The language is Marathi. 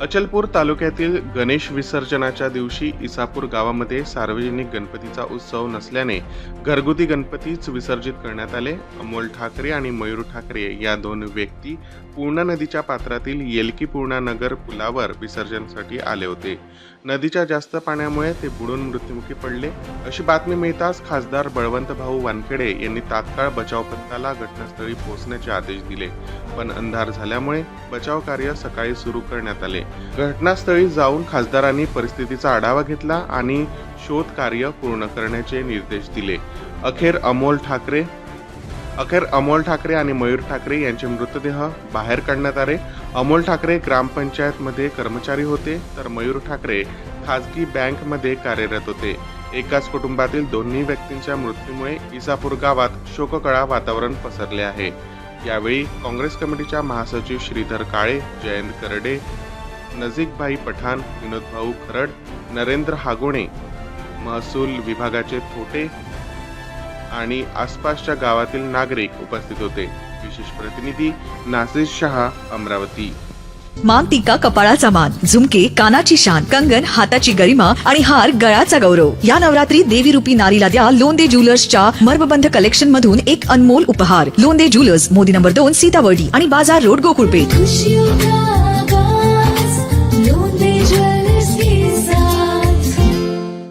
अचलपूर तालुक्यातील गणेश विसर्जनाच्या दिवशी इसापूर गावामध्ये सार्वजनिक गणपतीचा उत्सव नसल्याने घरगुती गणपतीच विसर्जित करण्यात आले. अमोल ठाकरे आणि मयूर ठाकरे या दोन व्यक्ती पूर्णा नदीच्या पात्रातील येलकी पूर्णा नगर पुलावर विसर्जनासाठी आले होते. नदीच्या जास्त पाण्यामुळे ते बुडून मृत्युमुखी पडले. अशी बातमी मिळताच खासदार बळवंत भाऊ वानखेडे यांनी तात्काळ बचाव पथकाला घटनास्थळी पोहोचण्याचे आदेश दिले. पण अंधार झाल्यामुळे बचाव कार्य सकाळी सुरू करण्यात आले. घटनास्थळी जाऊन खासदारांनी परिस्थितीचा आढावा घेतला आणि शोध कार्य पूर्ण करण्याचे निर्देश दिले. अखेर अमोल ठाकरे अखेर अमोल ठाकरे आणि मयूर ठाकरे यांचे मृतदेह बाहेर काढण्यात आले. अमोल ठाकरे ग्रामपंचायतमध्ये कर्मचारी होते तर मयूर ठाकरे खाजगी बँकमध्ये कार्यरत होते. एकाच कुटुंबातील दोन्ही व्यक्तींच्या मृत्यूमुळे इसापूर गावात शोककळा वातावरण पसरले आहे. यावेळी काँग्रेस कमिटीच्या महासचिव श्रीधर काळे जयंत करडे नजीकभाई पठाण विनोदभाऊ खरड नरेंद्र हागोणे महसूल विभागाचे थोटे आणि आसपासच्या गावातील नागरिक उपस्थित होते. विशेष प्रतिनिधी नासिर शहा अमरावती. मान टीका कपाळाचा मान झुमके कानाची शान कंगन हाताची गरिमा आणि हार गळ्याचा गौरव. या नवरात्री देवी रूपी नारीला द्या लोंदे ज्वेलर्सच्या मर्मबंध कलेक्शन मधून एक अनमोल उपहार. लोंदे ज्वेलर्स मोदी नंबर दोन सीतावर्डी आणि बाजार रोड गोकुळपेठ.